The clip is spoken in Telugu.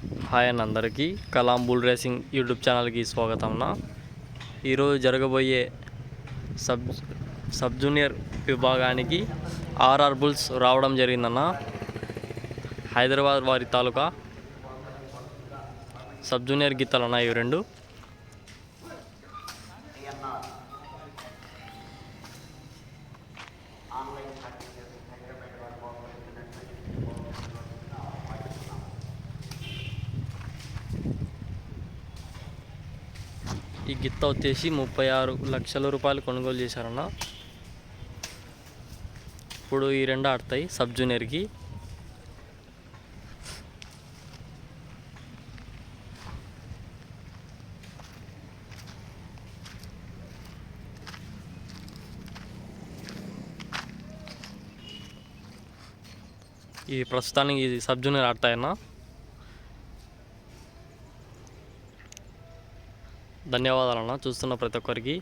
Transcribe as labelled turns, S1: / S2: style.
S1: హాయ్ అన్న అందరికీ. కలాం బుల్ రేసింగ్ యూట్యూబ్ ఛానల్కి స్వాగతం ఈరోజు జరగబోయే సబ్ సబ్ జూనియర్ విభాగానికి ఆర్ఆర్ బుల్స్ రావడం జరిగిందన్న. హైదరాబాద్ వారి తాలూకా సబ్ జూనియర్ గీతాలు అన్న ఇవి రెండు. ఈ గిత్త వచ్చేసి ముప్పై ఆరు లక్షల రూపాయలు కొనుగోలు చేశారన్న. ఇప్పుడు ఈ రెండు ఆడతాయి సబ్ జూనియర్కి. ఈ ప్రస్తుతానికి ఇది సబ్ జూనియర్ ఆడతాయన్నా. ధన్యవాదాలన్న చూస్తున్న ప్రతి ఒక్కరికి